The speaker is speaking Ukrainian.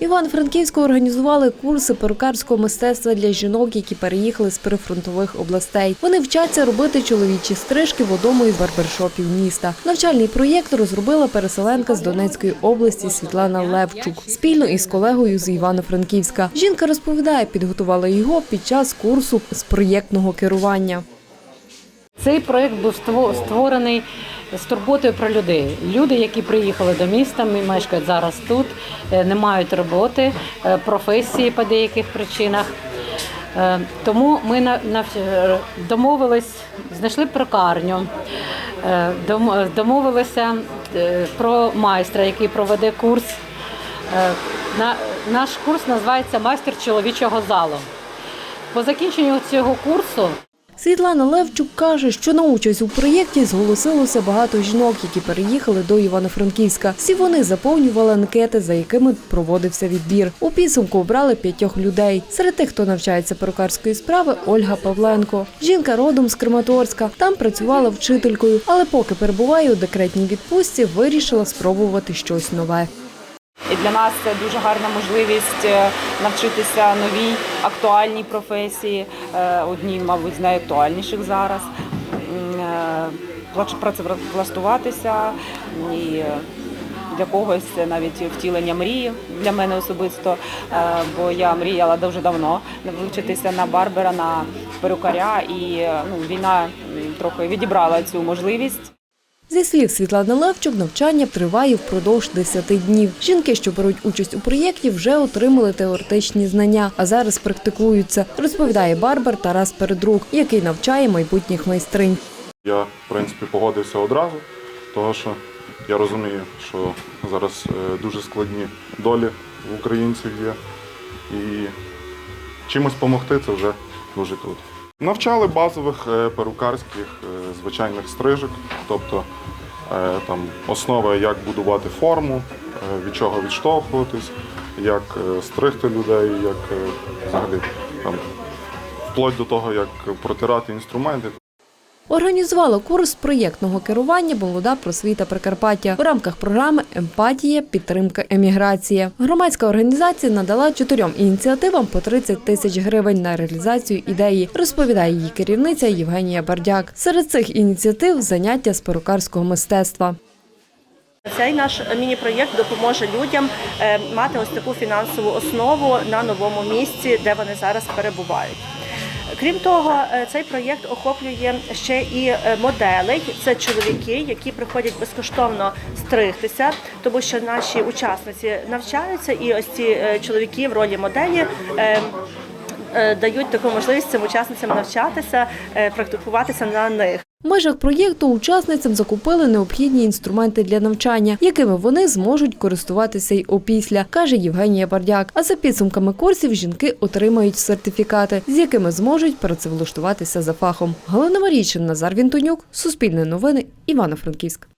Івано-Франківську організували курси перукарського мистецтва для жінок, які переїхали з прифронтових областей. Вони вчаться робити чоловічі стрижки в одному із барбершопів міста. Навчальний проєкт розробила переселенка з Донецької області Світлана Левчук спільно із колегою з Івано-Франківська. Жінка розповідає, підготувала його під час курсу з проєктного керування. Цей проект був ство- створений з турботою про людей. Люди, які приїхали до міста, м- мешкають зараз тут, е, не мають роботи, е, професії по деяких причинах. Е, Тому ми домовились, знайшли прокарню, домовилися про майстра, який проведе курс. Наш курс називається Майстер чоловічого залу. По закінченню цього курсу Світлана Левчук каже, що на участь у проєкті зголосилося багато жінок, які переїхали до Івано-Франківська. Всі вони заповнювали анкети, за якими проводився відбір. У підсумку обрали п'ятьох людей. Серед тих, хто навчається перукарської справи, Ольга Павленко. Жінка родом з Краматорська. Там працювала вчителькою, але поки перебуває у декретній відпустці, вирішила спробувати щось нове. І для нас це дуже гарна можливість е, навчитися новій актуальній професії, е, одній, мабуть, з найактуальніших зараз. Е, Працевлаштуватися і для когось навіть втілення мрії для мене особисто, е, бо я мріяла дуже давно вивчитися на барбера, на перукаря, і ну, війна трохи відібрала цю можливість. Зі слів Світлани Левчук, навчання триває впродовж 10 днів. Жінки, що беруть участь у проєкті, вже отримали теоретичні знання, а зараз практикуються, розповідає барбер Тарас Передрук, який навчає майбутніх майстринь. Я, в принципі, погодився одразу, тому що я розумію, що зараз е, дуже складні долі в українців є. І чимось допомогти це вже дуже круто. Навчали базових е, перукарських е, звичайних стрижок, тобто е, там основа, як будувати форму, від чого відштовхуватись, як стригти людей, як взагалі там, вплоть до того, як протирати інструменти. Організувала курс проєктного керування Молода просвіта Прикарпаття у рамках програми Емпатія, підтримка, еміграція. Громадська організація надала чотирьом ініціативам по 30 тисяч гривень на реалізацію ідеї, розповідає її керівниця Євгенія Бардяк. Серед цих ініціатив заняття з перукарського мистецтва. Цей наш міні-проєкт допоможе людям е, мати ось таку фінансову основу на новому місці, де вони зараз перебувають. Крім того, е, цей проєкт охоплює ще і е, моделей. Це чоловіки, які приходять безкоштовно стригтися, тому що наші учасниці навчаються, і ось ці е, чоловіки в ролі моделі. е, е, Дають таку можливість цим учасницям навчатися, практикуватися на них. В межах проєкту учасницям закупили необхідні інструменти для навчання, якими вони зможуть користуватися й опісля, каже Євгенія Бардяк. А за підсумками курсів жінки отримають сертифікати, з якими зможуть працевлаштуватися за фахом. Галина Марійчин, Назар Вінтонюк, Суспільне новини, Івано-Франківськ.